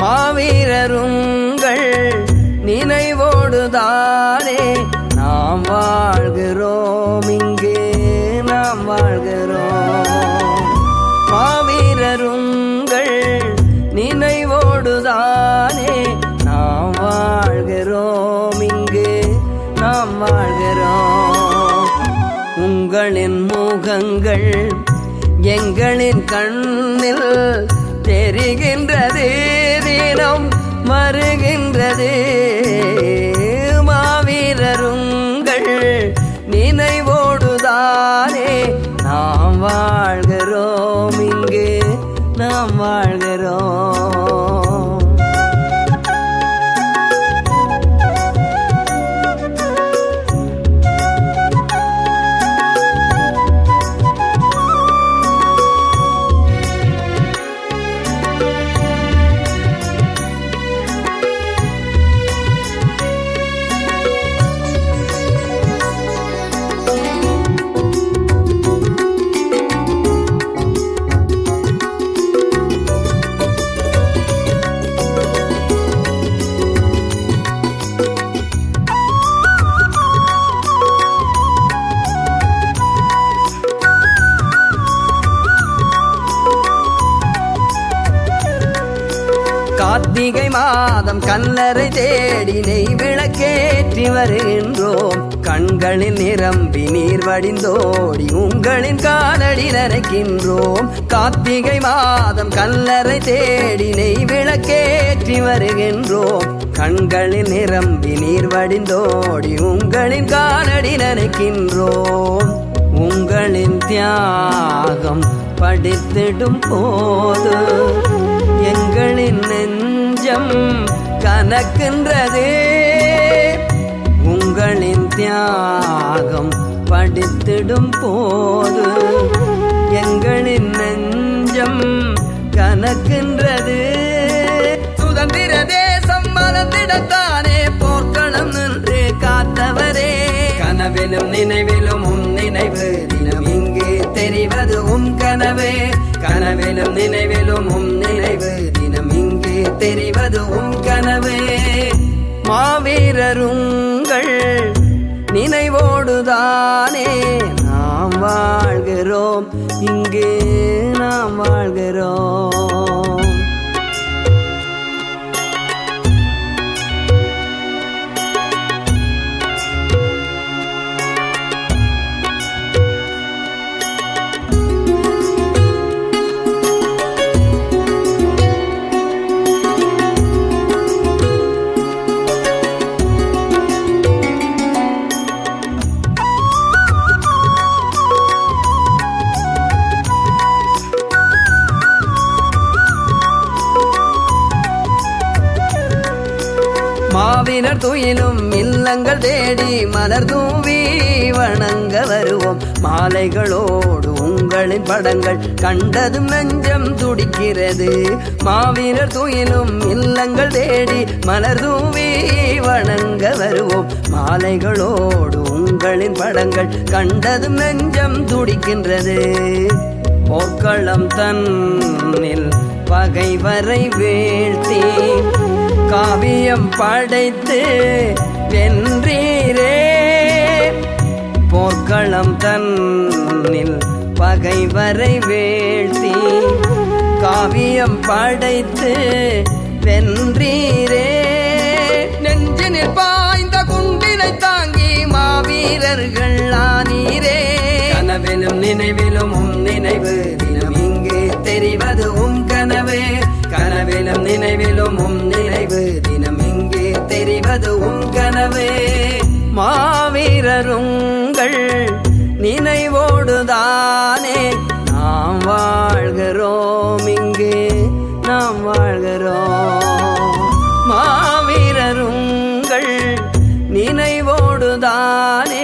மாவீரருங்கள் நினைவோடுதானே நாம் வாழ்கிறோம் இங்கே நாம் வாழ்கிறோம். மாவீரருங்கள் நினைவோடுதானே நாம் வாழ்கிறோம் இங்கே நாம் வாழ்கிறோம். உங்களின் முகங்கள் எங்களின் கண்ணில் தெரிகின்ற கார்த்திகை மாதம் கல்லறை தேடி நெய் விளக்கேற்றி வருகின்றோம். கண்களில் நிரம்பி நீர் வடிந்தோடி உங்களின் காலடி நரைக்கின்றோம். கார்த்திகை மாதம் கல்லறை தேடி நெய் விளக்கேற்றி வருகின்றோம். கண்களில் நிரம்பி நீர் வடிந்தோடி உங்களின் காலடி நனைக்கின்றோம் உங்களின் தியாகம் படித்திடும் போது எங்களின் நெஞ்சம் கனக்கின்றதே. உங்களின் தியாகம் படித்திடும் போது எங்களின் நெஞ்சம் கனக்கின்றது. சுதந்திர தேசம் மறந்திடத்தானே போர்க்களம் நின்று காத்தவரே. கனவிலும் நினைவிலும் உன் நினைவு தினம் இங்கே தெரிவது உன் கனவே. கனவிலும் நினைவிலும் உன் தெரிவது உன் கனவே. மாவீரருங்கள் நினைவோடுதானே. நாம் வாழ்கிறோம் இங்கே நாம் வாழ்கிறோம். மாவினர் துயிலும் இல்லங்கள் தேடி மலர் தூவி வணங்க வருவோம். மாலைகளோடு உங்களின் படங்கள் கண்டதும் நெஞ்சம் துடிக்கிறது. மாவினர் துயிலும் இல்லங்கள் தேடி மலர் தூவி வணங்க வருவோம். மாலைகளோடு உங்களின் படங்கள் கண்டதும் நெஞ்சம் துடிக்கின்றது. போக்களம் தன்னில் பகைவரை வீழ்த்தி காவியம் படைத்து வென்றீரே. போர்க்களம் தன்னில் பகைவரை வீழ்த்தி காவியம் படைத்து வென்றீரே. நெஞ்சினில் பாய்ந்த குண்டினை தாங்கி மாவீரர்கள் ஆனீரே. கனவிலும் நினைவிலும் நினைவு தினம் இங்கே தெரிவது உம் கனவு. கனவிலும் நினைவில் தெரிவது உன் கனவே. மாவீரருங்கள் நினைவோடுதானே. நாம் வாழ்கிறோம் இங்கே நாம் வாழ்கிறோம். மாவீரருங்கள் நினைவோடுதானே.